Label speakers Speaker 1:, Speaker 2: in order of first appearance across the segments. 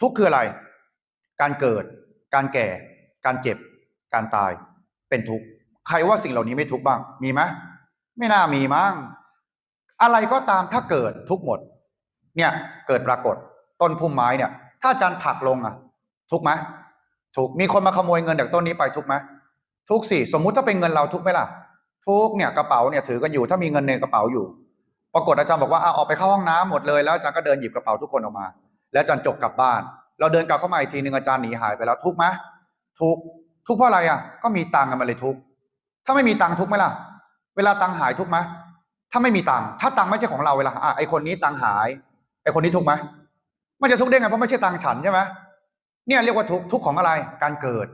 Speaker 1: ทุกข์คืออะไร การเกิด การแก่ การเจ็บ การตาย เป็นทุกข์ ใครว่าสิ่งเหล่านี้ไม่ทุกข์บ้าง มีไหมไม่น่ามีมั้ง อะไรก็ตามถ้าเกิดทุกหมด เนี่ย เกิดปรากฏ ต้นพุ่มไม้เนี่ย ถ้าอาจารย์ผักลงอะ ทุกไหมทุกมีคนมาขโมยเงินจากต้นนี้ไปทุกไหมทุกข์สิ สมมุติถ้าเป็นเงินเราทุกไหมล่ะ ทุกเนี่ยกระเป๋าเนี่ยถือกันอยู่ ถ้ามีเงินในกระเป๋าอยู่ ปรากฏอาจารย์บอกว่าเอาออกไปเข้าห้องน้ำหมดเลย แล้วอาจารย์ก็เดินหยิบกระเป๋าทุกคนออกมา แล้วอาจารย์จกกลับบ้าน เราเดินกลับเข้ามาอีกทีหนึ่งอาจารย์หนีหายไปแล้วทุกไหมทุกทุกเพราะอะไรอะ ก็มีตังค์กันมาเลยทุกถ้าไม่มีตังค์ทุกไหมล่ะ เวลาตังค์หายทุกไหมถ้าไม่มีตังค์ถ้าตังค์ไม่ใช่ของเราเวลาอะไอคนนี้ตังค์หายไอคนนี้ทุกไหมมันจะทุกได้ไงเพราะไม่ใช่ตังค์ฉันใช่ไหมเนี่ยเรียกว่าทุกทุกของอะไรการเกิด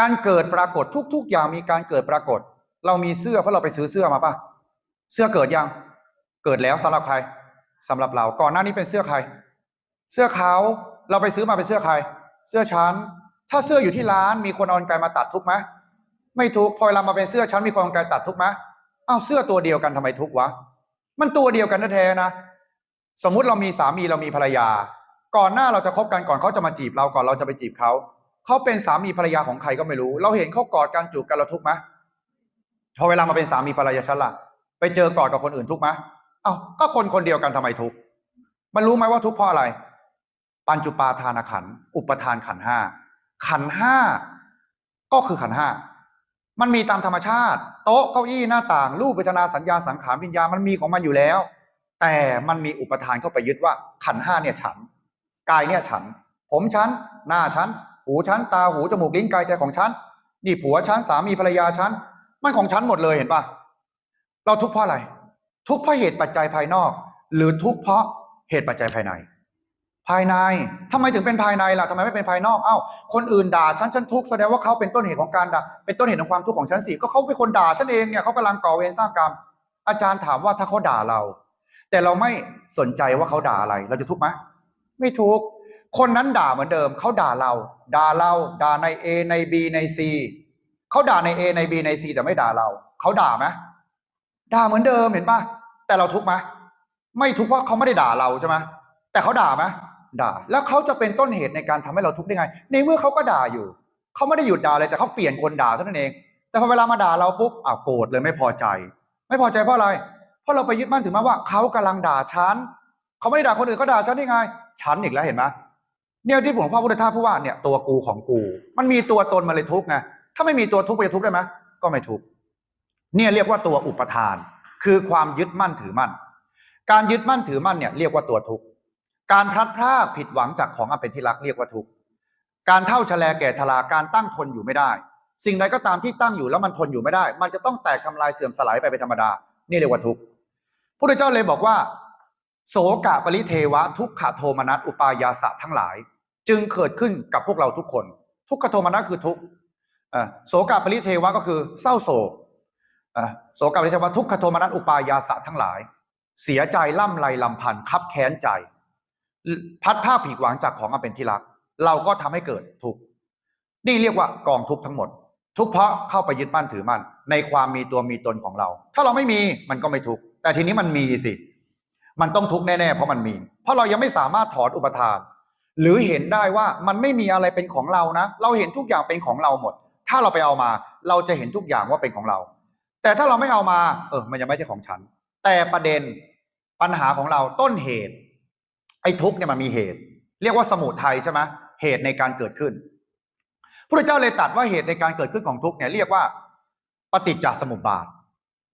Speaker 1: การเกิดปรากฏทุก ๆ อย่างมีการเกิดปรากฏ เรามีเสื้อเพราะเราไปซื้อเสื้อมาป่ะเสื้อเกิดยัง เกิดแล้วสำหรับใครสำหรับเราก่อนหน้านี้เป็นเสื้อใคร เสื้อขาวเราไปซื้อมาเป็นเสื้อใคร เสื้อฉันถ้าเสื้ออยู่ที่ร้านมีคนเอากรรไกรมาตัดทุกไหมไม่ทุกพอเวลามาเป็นเสื้อฉันมีคนเอากรรไกรตัดทุกไหมอ้าวเสื้อตัวเดียวกันทำไมทุกวะ มันตัวเดียวกันแท้ๆนะ สมมุติเรามีสามีเรามีภรรยา ก่อนหน้าเราจะคบกันก่อนเขาจะมาจีบเราก่อนเราจะไปจีบเขาเขาเป็นสามีภรรยาของใครก็ไม่รู้ เราเห็นเขากอดกันจูบกันเราทุกไหมพอเวลามาเป็นสามีภรรยาฉันล่ะ ไปเจอกอดกับคนอื่นทุกไหมเอ้าก็คนคนเดียวกันทำไมทุก มันรู้ไหมว่าทุกเพราะอะไร ปัญจุปาทานขัน อุปทานขันห้า ขันห้าก็คือขันห้า มันมีตามธรรมชาติ โต๊ะเก้าอี้หน้าต่าง รูปเวทนาสัญญาสังขารวิญญาณมันมีของมันอยู่แล้ว แต่มันมีอุปทานเข้าไปยึดว่าขันห้าเนี่ยฉัน กายเนี่ยฉัน ผมฉัน หน้าฉัน หูฉัน ตาหูจมูกลิ้นกายใจของฉัน นี่ผัวฉันสามีภรรยาฉัน มันของฉันหมดเลยเห็นปะเราทุกข์เพราะอะไร ทุกข์เพราะเหตุปัจจัยภายนอก หรือทุกข์เพราะเหตุปัจจัยภายใน ภายในทำไมถึงเป็นภายในล่ะทำไมไม่เป็นภายนอกเอ้าคนอื่นด่าฉันฉันทุกข์แสดงว่าเขาเป็นต้นเหตุของการด่าเป็นต้นเหตุของความทุกข์ของฉันสิก็เขาเป็นคนด่าฉันเองเนี่ยเขากำลังก่อเวรสร้างกรรม อาจารย์ถามว่าถ้าเขาด่าเรา แต่เราไม่สนใจว่าเขาด่าอะไร เราจะทุกข์ไหมไม่ทุกข์คนนั้นด่าเหมือนเดิมเขาด่าเรา ด่าเราด่าใน A ใน B ใน C เขาด่าใน A ใน B ใน C แต่ไม่ด่าเราเขาด่าไหมด่าเหมือนเดิมเห็นปะแต่เราทุกข์ไหมไม่ทุกข์เพราะเขาไม่ได้ด่าเราใช่ไหมแต่เขาด่าไหม ด่า แล้วเขาจะเป็นต้นเหตุในการทำให้เราทุกข์ได้ไง ในเมื่อเขาก็ด่าอยู่ เขาไม่ได้หยุดด่าเลยแต่เขาเปลี่ยนคนด่าเท่านั้นเอง แต่พอเวลามาด่าเราปุ๊บอ้าวโกรธเลยไม่พอใจ ไม่พอใจเพราะอะไร เพราะเราไปยึดมั่นถือมาว่าเขากำลังด่าฉันเขาไม่ได้ด่าคนอื่นเขาด่าฉันได้ไง ฉันอีกแล้วเห็นไหมเนี่ยที่หลวงพ่อพุทธทาสพูดว่าเนี่ยตัวกูของกู มันมีตัวตนมาเลยทุกข์ไง ถ้าไม่มีตัวทุกข์ไปจะทุกข์ได้ไหมก็ไม่ทุกข์ เนี่ยเรียกว่าตัวอุปทาน คือความยึดมั่นถือมั่น การยึดมั่นถือมั่นเนี่ยเรียกว่าตัวทุกข์ การพลัดพรากผิดหวังจากของอันเป็นที่รักเรียกว่าทุกข์การเท่าชะแลแก่ทลาการตั้งทนอยู่ไม่ได้ สิ่งใดก็ตามที่ตั้งอยู่แล้วมันทนอยู่ไม่ได้ มันจะต้องแตกทำลายเสื่อมสลายไปเป็นธรรมดา นี่เรียกว่าทุกข์พระเจ้าเลยบอกว่า โสกะปริเทวะ ทุกขโทมนัสอุปายาสะทั้งหลาย จึงเกิดขึ้นกับพวกเราทุกคน ทุกขโทมนัสคือทุกข์โสกะปริเทวะก็คือเศร้าโศกโสกะปริเทวะทุกขโทมนัสอุปายาสะทั้งหลาย เสียใจล่ำไรลำพันธ์คับแค้นใจ พัดผ้าผีหวังจากของอันเป็นที่รัก เราก็ทำให้เกิดทุกข์นี่เรียกว่ากองทุกข์ทั้งหมด ทุกเพราะเข้าไปยึดมั่นถือมั่นในความมีตัวมีตนของเรา ถ้าเราไม่มีมันก็ไม่ทุกข์แต่ทีนี้มันมีสิ มันต้องทุกข์แน่ๆเพราะมันมี เพราะเรายังไม่สามารถถอนอุปทาน หรือเห็นได้ว่ามันไม่มีอะไรเป็นของเรานะ เราเห็นทุกอย่างเป็นของเราหมด ถ้าเราไปเอามา เราจะเห็นทุกอย่างว่าเป็นของเรา แต่ถ้าเราไม่เอามา เออ มันยังไม่ใช่ของฉัน แต่ประเด็นปัญหาของเราต้นเหตุ อ้ทุกข์เนี่ยมันมีเหตุ เรียกว่าสมุทัยใช่ไหมเหตุในการเกิดขึ้นพระเจ้าเลยตัดว่าเหตุในการเกิดขึ้นของทุกข์เนี่ยเรียกว่าปฏิจจสมุปบาท